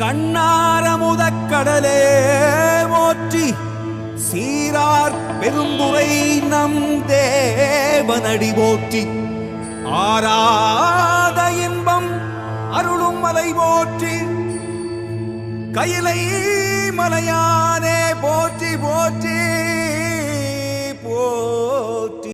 கண்ணாரமுதக் கடலே போற்றி சீரார் பெரும்புரை நம் தேவனடி போற்றி. ஆராத இன்பம் அருளும் மலை போற்றி. கையிலை மலையா